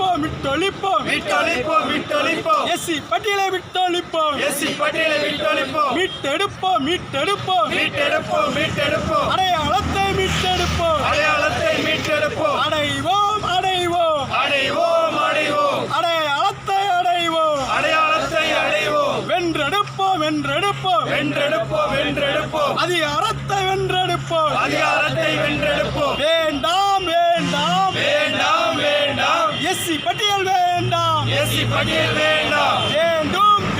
விட்டொழிப்போம் விட்டொழிப்போம் மீட்டொழிப்போம் மீட்டொழிப்போம் SC பட்டியலை விட்டொழிப்போம் SC பட்டியலை மீட்டொழிப்போம் மீட்டெடுப்போம் மீட்டெடுப்போம். மீட்டெடுப்போம் மீட்டெடுப்போம். அடையாளத்தை மீட்டெடுப்போம். அடையாளத்தை மீட்டெடுப்போம். அடைவோம் அடைவோம். அடைவோம் அடைவோம். அடையாளத்தை அடைவோம். அடையாளத்தை அடைவோம். வென்றெடுப்போம் வென்றெடுப்போம். வென்றெடுப்போம் வென்றெடுப்போம். அதிகாரத்தை வென்றெடுப்போம். அதிகாரத்தை வென்றெடுப்போம். ஏசி பகிர் வேண்டாம். வேண்டும்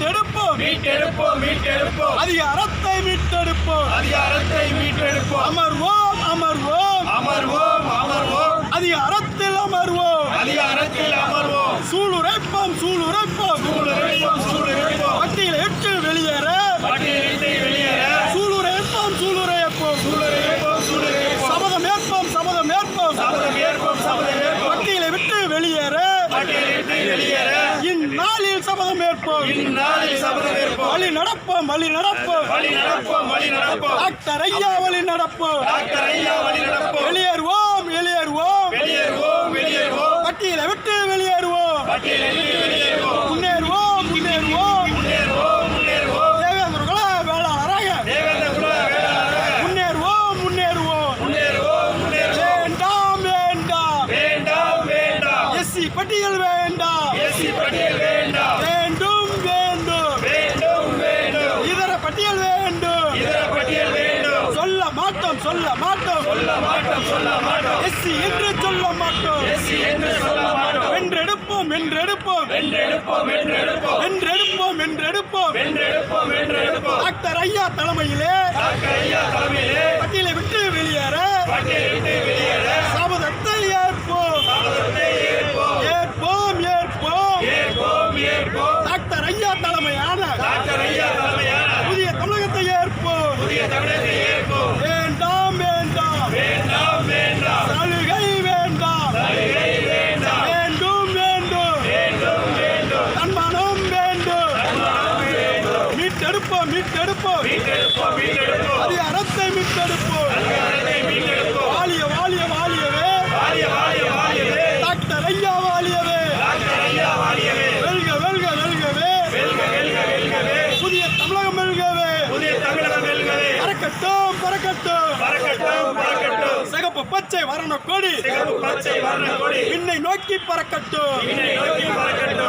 மீட்டெடுப்போம். மீட்டெடுப்போம் மீட்டெடுப்போம். அதிகாரத்தை மீட்டெடுப்போம். அதிகாரத்தை மீட்டெடுப்போம். அமர்வோம் அமர்வோம். அமர்வோம் அமர்வோம். அதிகாரத்தில் அமர்வோம். அதிகாரத்தில் அமர்வோம். சூளுரைப்போம் சூளுரைப்போம். சூழலிப்போம் சூழலிப்போம் பட்டியலை விட்டு வெளியேற. பட்டியலிட்டு வெளியேற. சூளுரைப்போம் சூளுரைப்போம் சூழலிப்போம் சூழலிப்போம் சபதம் ஏற்போம் சபதம் ஏற்போம். சபதம் ஏற்போம் சபதம் ஏற்போம். பட்டியலை விட்டு வெளியேற. பட்டியலிட்டு வெளியேற. இந்நாளில் சபதம் ஏற்போம். இந்நாளில் சபதம் ஏற்போம். வழி நடப்போம் வழி நடப்போம். வழி நடப்போம் வழி நடப்போம். டாக்டர் ஐயா வழி நடப்போம். டாக்டர் ஐயா வழி நடப்போம். வெளியேறுவோம் வெளியேறுவோம். வெளியேறுவோம் வெளியேறுவோம். பட்டியலை விட்டு வெளியேறுவோம். முன்னேறுவோம் முன்னேறுவோம். முன்னேறுவோம் முன்னேறுவோம். தேவேந்திர குல வேளாளராக. தேவேந்திர குல வேளாளராக. முன்னேறுவோம் முன்னேறுவோம். முன்னேறுவோம் முன்னேறுவோம். வேண்டாம் வேண்டாம். வேண்டாம் வேண்டாம். எஸ்சி பட்டியல் வேண்டாம். வேண்டாம். வேண்டும் வேண்டும். வேண்டும் வேண்டும். இதர பட்டியல் வேண்டும். இதர பட்டியல் வேண்டும். சொல்ல மாட்டோம் சொல்ல மாட்டோம். சொல்ல மாட்டோம் சொல்ல மாட்டோம். எஸ்சி என்று சொல்ல மாட்டோம். எஸ்சி என்று சொல்ல மாட்டோம். வென்றெடுப்போம் வென்றெடுப்போம். வென்றெடுப்போம் வென்றெடுப்போம். வென்றெடுப்போம் வென்றெடுப்போம். வென்றெடுப்போம் வென்றெடுப்போம். டாக்டர் ஐயா தலைமையிலே டாக்டர் ஐயா தலைமையிலே பட்டியலை விட்டு வெளியேற பட்டியல் விட்டு வெளியேற சபதத்தை ஏற்போம் சபதத்தை ஏற்போம் ஏற்போம் ஏற்போம் ஏற்போம். டாக்டர் ஐயா தலைமையான டாக்டர் ஐயா தலைமையான புதிய தமிழகத்தை ஏற்போம். புதிய தமிழகத்தை ஏற்போம். வேண்டாம் வேண்டாம். வேண்டாம் வேண்டாம். சலுகை வேண்டாம். சலுகை வேண்டாம். வேண்டும் வேண்டும். வேண்டும் வேண்டும். தன்மானம் வேண்டும். மீட்டெடுப்போம் மீட்டெடுப்போம். மீட்டெடுப்போம் மீட்டெடுப்போம். அதிகாரத்தை மீட்டெடுப்போம். அதிகாரத்தை மீட்டெடுப்போம். வாலிய வாலிய வாலியவே. வாழிய வாழிய வாழியவே டாக்டர் ஐயா பறக்கட்டும் பறக்கட்டும். பறக்கட்டும் பறக்கட்டும். சிகப்பு பச்சை வரண கொடி. சிகப்பு பச்சை வர்ண கொடி. விண்ணை நோக்கி பறக்கட்டும். விண்ணை நோக்கி பறக்கட்டும்.